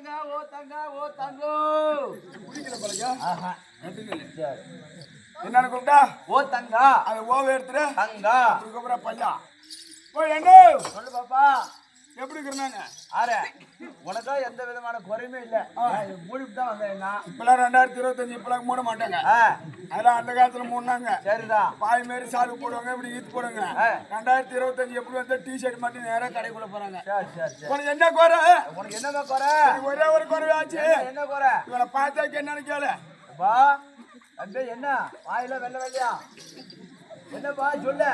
தங்கா ஓ தங்கா ஓ தங்கோ. என்னன்னு கூப்பிட்டா? ஓ தங்கா. அது ஓவ எடுத்துரு. தங்கா. அதுக்கப்புறம் பையா. ஓ என்ன சொல்லு பாப்பா. எப்படி இருக்கிறாங்க? ஆறு. உனக்கா எந்த விதமான குறையுமே இல்ல. மூடிட்டு தான் வந்தேன் நான் இப்பெல்லாம் ரெண்டாயிரத்தி இருபத்தஞ்சு இப்பெல்லாம் மூட மாட்டாங்க. அதெல்லாம் அந்த காலத்துல மூடினாங்க. சரிதான். பாய் மாரி சாலு போடுவாங்க இப்படி ஈத்து போடுவாங்க ஆ. ரெண்டாயிரத்தி இருபத்தஞ்சு எப்படி வந்து டி ஷர்ட் மட்டும் நேரா கடைக்குள்ள போறாங்க. உனக்கு என்ன குறை? உனக்கு என்னங்க குறை? ஒரே ஒரு குறைவாச்சு என்ன குறை? இவனை பார்த்தாக்கு என்னன்னு கேளு. பா தம்பி என்ன? வாயில வெள்ள வெள்ளையா? என்னப்பா சொல்லு.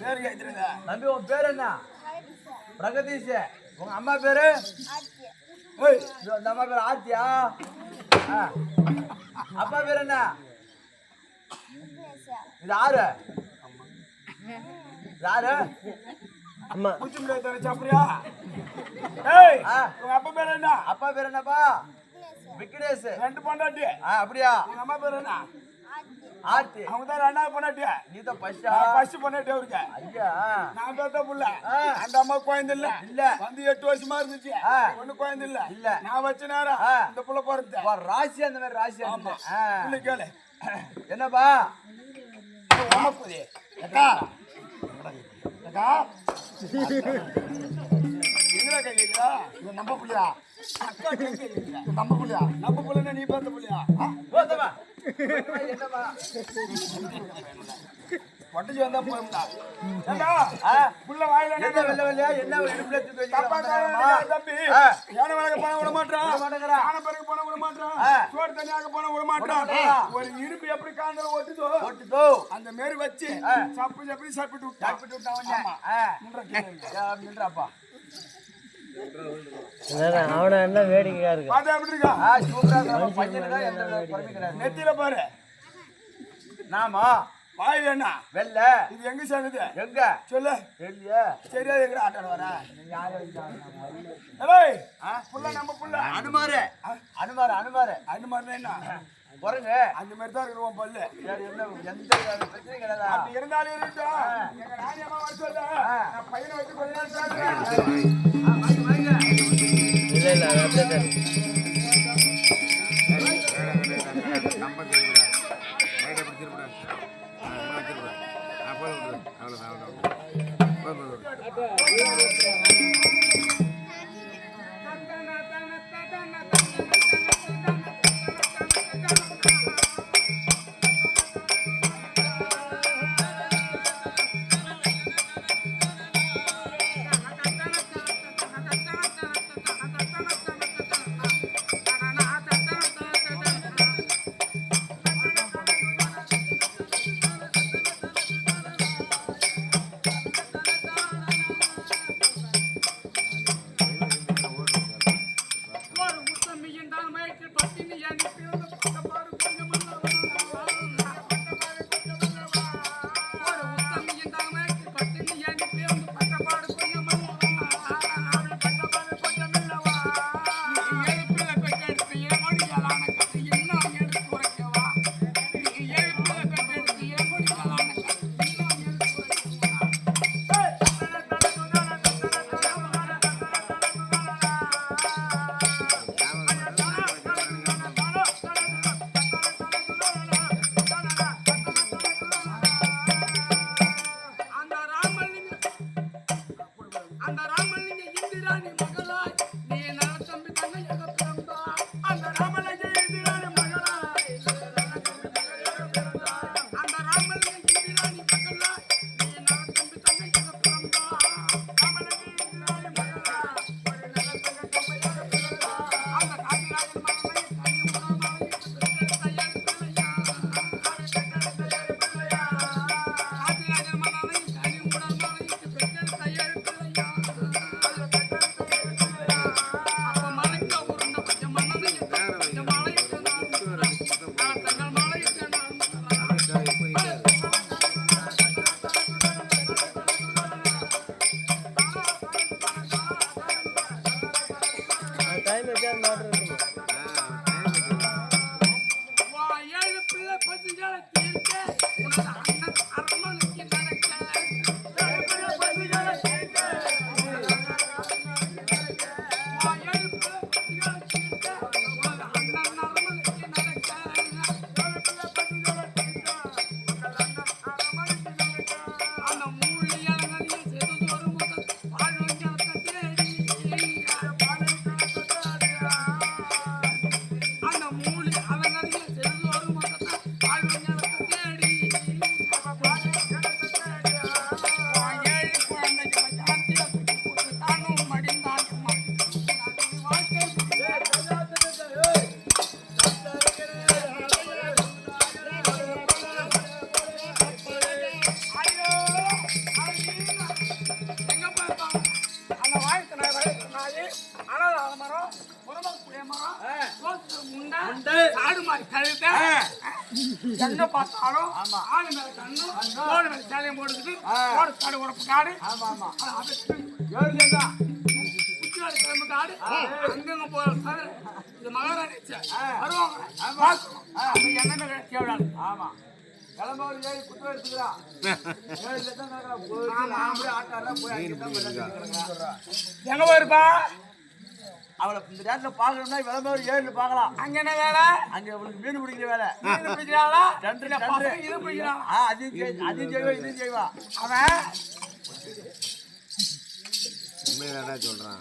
பேர் கேட்டுருங்க. தம்பி உன் பேர் என்ன? பிரகதீஷ் உங்க அம்மா பேரு? ஏய் இது அந்த அம்மா பேர் ஆர்த்தியா? ஆ. அப்பா பேர் என்ன? இது ஆறு? இது ஆறு? பூச்சி முடியாது தர சாப்பிடுறியா? ஏய் ஆ. உங்க அப்பா பேர் என்ன? அப்பா பேர் என்னப்பா? விக்னேஷ். ரெண்டு பொண்டாட்டி. ஆ அப்படியா? உங்க அம்மா பேர் என்ன? ஆர்த்தி அவங்க தான் ரெண்டாவது பொண்டாட்டி நீ தான் பைசா நான் ஃபர்ஸ்ட் பொண்டாட்டி அவருக்கு. ஐயா. நான் பெத்த புள்ள. அந்த அம்மா குழந்தை இல்ல. இல்ல. வந்து எட்டு வருஷமா இருந்துச்சு. ஒண்ணு குழந்தை இல்ல. இல்ல. நான் வச்ச நேரம். இந்த புள்ள பிறந்த ராசி அந்த மாதிரி ராசி அந்த மாதிரி. ஆ. புள்ள கேளு. என்னப்பா? புதி அக்கா. அக்கா. எங்கடா கை கேக்குறா? இது நம்ம புள்ளையா? அக்கா கேக்குறா. நம்ம புள்ளையா? நம்ம புள்ளனா நீ பார்த்த புள்ளையா? ஓ, தம்பா. பட்டுச்சு வந்தா ஆ. புள்ள வாயில என்ன வெள்ளை வெள்ளையா? என்ன இடுப்புல தம்பி. யானை வளர்க்க போன விட மாட்டான். யானை பிறகு போன விட மாட்டான். சோறு தனியாக போன விட மாட்டான். ஒரு இடுப்பு எப்படி காந்தல ஓட்டுதோ போட்டுக்கோ அந்த மாரி வச்சு. சப்பு சப்பி சாப்பிட்டு விட்டான் சாப்பிட்டு விட்டான் நின்றாப்பா. அவனை என்ன வேடிக்கையா இருக்கு. நெத்தியில பாரு. நாமா? வாயில் என்ன? வெள்ள. இது எங்க சேர்ந்தது? எங்க? சொல்லு. தெரியலையே. சரியா இருக்கிற ஆட்டம் வர? நீ யாரை வச்சாலும் ஏய் புள்ள நம்ம புள்ள. அனுமாரு. அனுமாரு அனுமாரு. அந்த மாதிரி என்ன? குரங்கு அந்த மாதிரி தான் இருக்கிறோம் பல்லு. சரி என்ன எந்த பிரச்சனையும் கிடையாதா. அப்படி இருந்தாலும் இருக்கட்டும். எங்க ராணி அம்மா வர சொல்ல. நான் பையனை வச்சு கொஞ்ச நேரம் இல்ல இல்ல அது அப்படியே தான் இருக்கு. ஒரு ஆடு மாதிரி கழுத்தை எங்க பார்த்தாலும் ஆடு மேல கண்ணு தோடு மேல சேலையும் போட்டுக்கிட்டு ஓடு காடு. உரப்பு காடு உச்சிநாடு கிளம்பு காடு. அங்கங்க போற இது மகாராணி வருவாங்க. என்னென்ன கேவடாது ஆமா. கிளம்ப ஒரு ஏழு குத்து எடுத்துக்கிறா ஏழு லட்சம் கிடக்குறா போய் எங்க போயிருப்பா? அவளை இந்த நேரத்துல பாக்கணும்னா விளம்ப ஒரு ஏழு பார்க்கலாம். அங்க என்ன வேலை? அங்க அவளுக்கு மீன் பிடிக்கிற வேலை. மீன் பிடிக்கிறாளா? ரெண்டு ரெண்டு. இது அதையும் செய்- அதையும் செய்வா இதையும் செய்வா. அவன் உண்மைதானே சொல்றான்.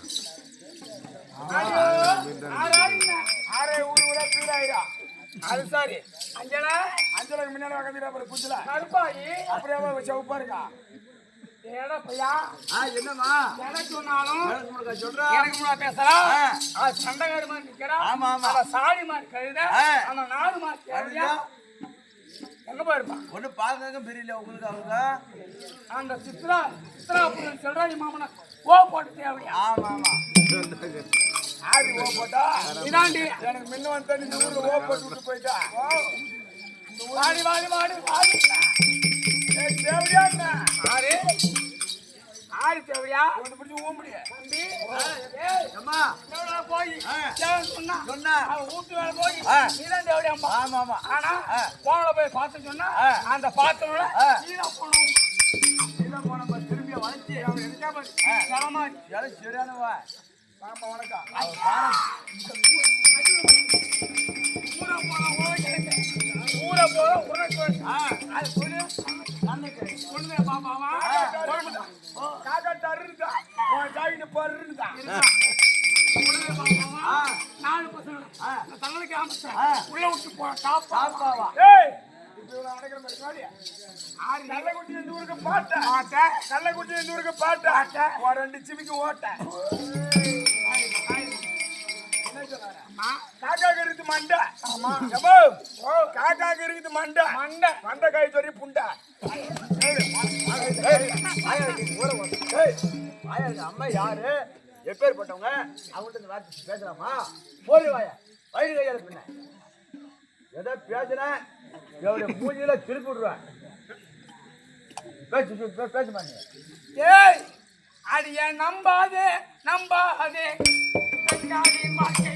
ஆறே ஊரு ஊரா பீடாயிரா? அது சரி. அஞ்சனா அஞ்சலுக்கு முன்னாடி உட்காந்துட்டு அப்புறம் புதுல கருப்பாயி? அப்படியே செவப்பா இருக்கா. என்னம்மா? எனக்கு சொன்னாலும் எனக்கு முன்னாடி பேசலாம் ஆ. அவ சண்டைக்காரி மாதிரி நிக்கிறா? ஆமா, ஆமா. அவ சாடி மாதிரி கழுத நாடு மாதிரி எங்க போயிருப்பான் ஒண்ணு பாக்க தெரியல உங்களுக்கு அவங்க. அந்த சித்ரா சித்ரா புரியன் செல்றாடி மாமன. ஓ போட்டு தேவையா? ஆமா ஆமா. ஆடி ஓ போட்டா? இதாண்டி எனக்கு முன்ன வந்து இந்த ஊர்ல ஓ போட்டு விட்டு போயிட்டா. வாடி வாடி வாடி வாடி. அந்த பாத்திரம் திரும்பி வளைச்சு. சரியானவா? வணக்கம். ஊர போற உனக்கு அது சொல்லு. அன்னைக்கு சொல்லுங்க பாப்பாவா காக்கா தருந்தா உன் ஜாயிட்டு பருந்தா சொல்லுங்க பாப்பாவா ஆ. நாலு பசங்க ஆ. இந்த தங்களுக்கு அமைச்சேன் உள்ள விட்டு போ காப்பா பாப்பாவா ஏய் இப்ப இவ்வளவு நடக்கிற மாதிரி கள்ளக்குட்டி இந்த ஊருக்கு பாட்ட பாட்ட கள்ளக்குட்டி இந்த ஊருக்கு பாட்ட பாட்ட ஒரு ரெண்டு சிமிக்கு ஓட்ட காக்கா இருக்குது மண்டை ஆமா காக்கா இருக்குது மண்டை மண்டை மண்டை காய் சொல்லி புண்டை அம்மா யாரு? எப்பேற்பட்டவங்க அவங்கள்ட்ட இந்த வார்த்தை பேசலாமா? போய் வாயா. வயிறு கையால பின்ன. எதை பேசுனேன் எவ்வளவு மூஞ்சியில திருப்பி விடுவேன் பேசு பேச பே- ஏய் அடிய நம்பாதே நம்பாதே. பெண்காலின் வாழ்க்கை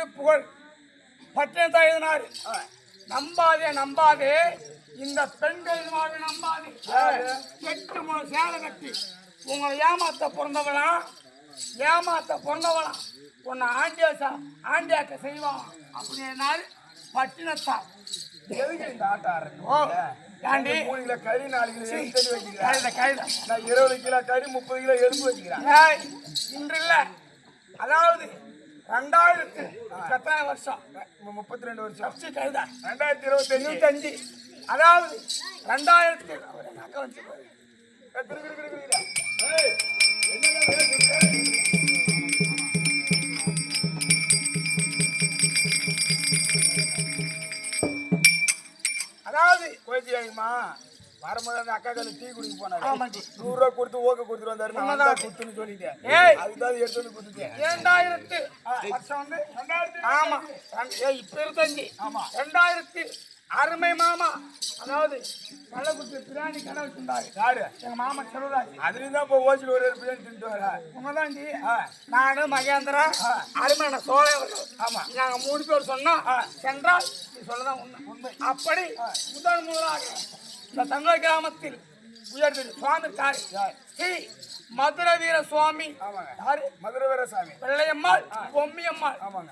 திருப்புகழ் பட்டினத்தை எழுதினாரு நம்பாதே நம்பாதே. இந்த பெண்கள் நம்பாதே? எட்டு முறை சேலை கட்டி. உங்களை ஏமாத்த பிறந்தவளாம் ஏமாத்த பிறந்தவளாம் உன்னை ஆண்டியாசா ஆண்டியாக்க செய்வான். அப்படின்னாரு பட்டினத்தார். எதுக்கு இந்த ஆட்டம் ஆடுறீங்க? ஓ ஏண்டி? மூணு கிலோ கறி நாலு கிலோ எலும்பு வைக்கிறேன் கழுத நான் இருபது கிலோ கறி முப்பது கிலோ எலும்பு வச்சுக்கிறேன். இன்று இல்ல அதாவது ரெண்டாயிரத்து எத்தனை வருஷம்? முப்பத்தி ரெண்டு வருஷம். ஃபர்ஸ்ட் கழுத? ரெண்டாயிரத்தி இருபத்தி இருபத்தஞ்சு. அதாவது ரெண்டாயிரத்து அக்கா வச்சு. அதாவது கோச்சியாங்கம்மா வரும்போது அந்த அக்கா கல்லு டீ குடிக்க போனாரு. நூறு ரூபா கொடுத்து ஓக்க கொடுத்துட்டு வந்தாரு நான் குத்துன்னு சொல்லிட்டேன். ஏய். அதுதான் எடுத்து வந்து குத்துட்டேன் இரண்டாயிரத்து வருஷம் வந்து ஆமா. ரெண்டு- ஏய், இப்ப இருபத்தஞ்சு ஆமா. ரெண்டாயிரத்து அருமை மாமா. அதாவது கள்ளக்குட்டி பிராணி கடை வச்சிருந்தாரு. யாரு? எங்க மாமா செல்வராஜ். அதுலயும் தான் இப்போ ஓச்சில் ஒரு பிரியாணி தின்ட்டு வர உங்கதாண்டி நானு மகேந்திரா அருமையான சோழவர்கள் ஆமா. நாங்க மூணு பேர் சொன்னோம். சென்றால் நீ சொல்லதான் உண்மை. உண்மை. அப்படி முதல் முதலாக இந்த தங்க கிராமத்தில் உயர்ந்தது சுவாமி தாரி ஸ்ரீ மதுர வீர சுவாமி. ஆமாங்க. யாரு? மதுரை வெள்ளையம்மாள் பொம்மியம்மாள். ஆமாங்க.